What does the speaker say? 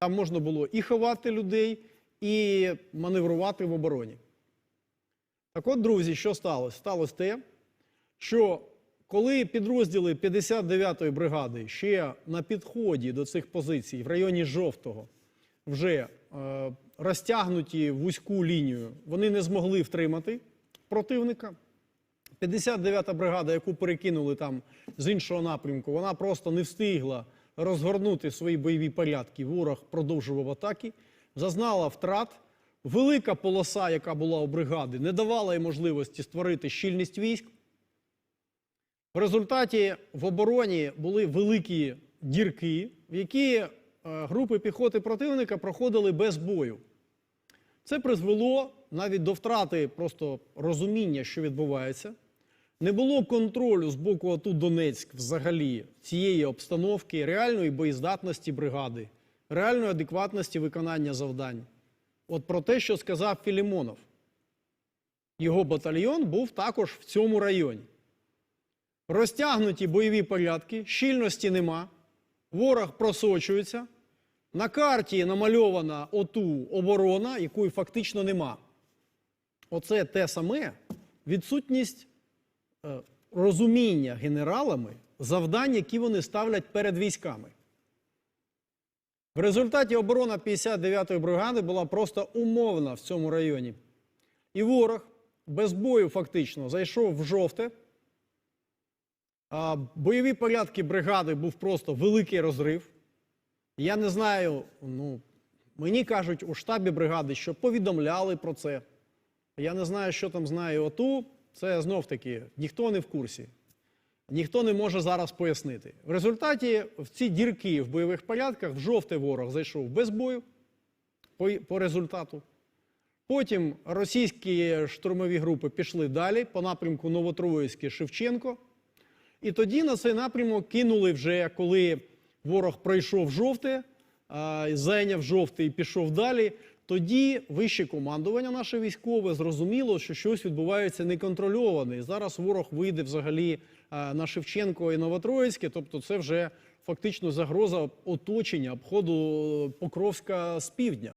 Там можна було і ховати людей, і маневрувати в обороні. Так от, друзі, що сталося? Сталося те, що коли підрозділи 59-ї бригади ще на підході до цих позицій в районі Жовтого вже е, розтягнуті вузьку лінію, вони не змогли втримати противника. 59-та бригада, яку перекинули там з іншого напрямку, вона просто не встигла розгорнути свої бойові порядки. Ворог продовжував атаки, зазнала втрат. Велика полоса, яка була у бригади, не давала їй можливості створити щільність військ. В результаті в обороні були великі дірки, в які е, групи піхоти противника проходили без бою. Це призвело навіть до втрати просто розуміння, що відбувається. Не було контролю з боку АТУ Донецьк взагалі цієї обстановки, реальної боєздатності бригади, реальної адекватності виконання завдань. От про те, що сказав Філімонов. Його батальйон був також в цьому районі. Розтягнуті бойові порядки, щільності нема, ворог просочується. На карті намальована оту оборона, якої фактично нема. Оце те саме відсутність розуміння генералами завдань, які вони ставлять перед військами. В результаті оборона 59-ї бригади була просто умовна в цьому районі. І ворог без бою фактично зайшов в жовте. А бойові порядки бригади був просто великий розрив. Я не знаю, ну, мені кажуть у штабі бригади, що повідомляли про це. Я не знаю, що там знає ОТУ. Це знов таки ніхто не в курсі. Ніхто не може зараз пояснити. В результаті в ці дірки в бойових порядках в жовтий ворог зайшов без бою по, по результату. Потім російські штурмові групи пішли далі по напрямку Новотроїцьке Шевченко. І тоді на цей напрямок кинули вже, коли ворог пройшов жовте, зайняв жовтий і пішов далі. Тоді вище командування наше військове зрозуміло, що щось відбувається неконтрольоване. І зараз ворог вийде взагалі на Шевченко і Новотроїцьке. Тобто, це вже фактично загроза оточення обходу Покровська з півдня.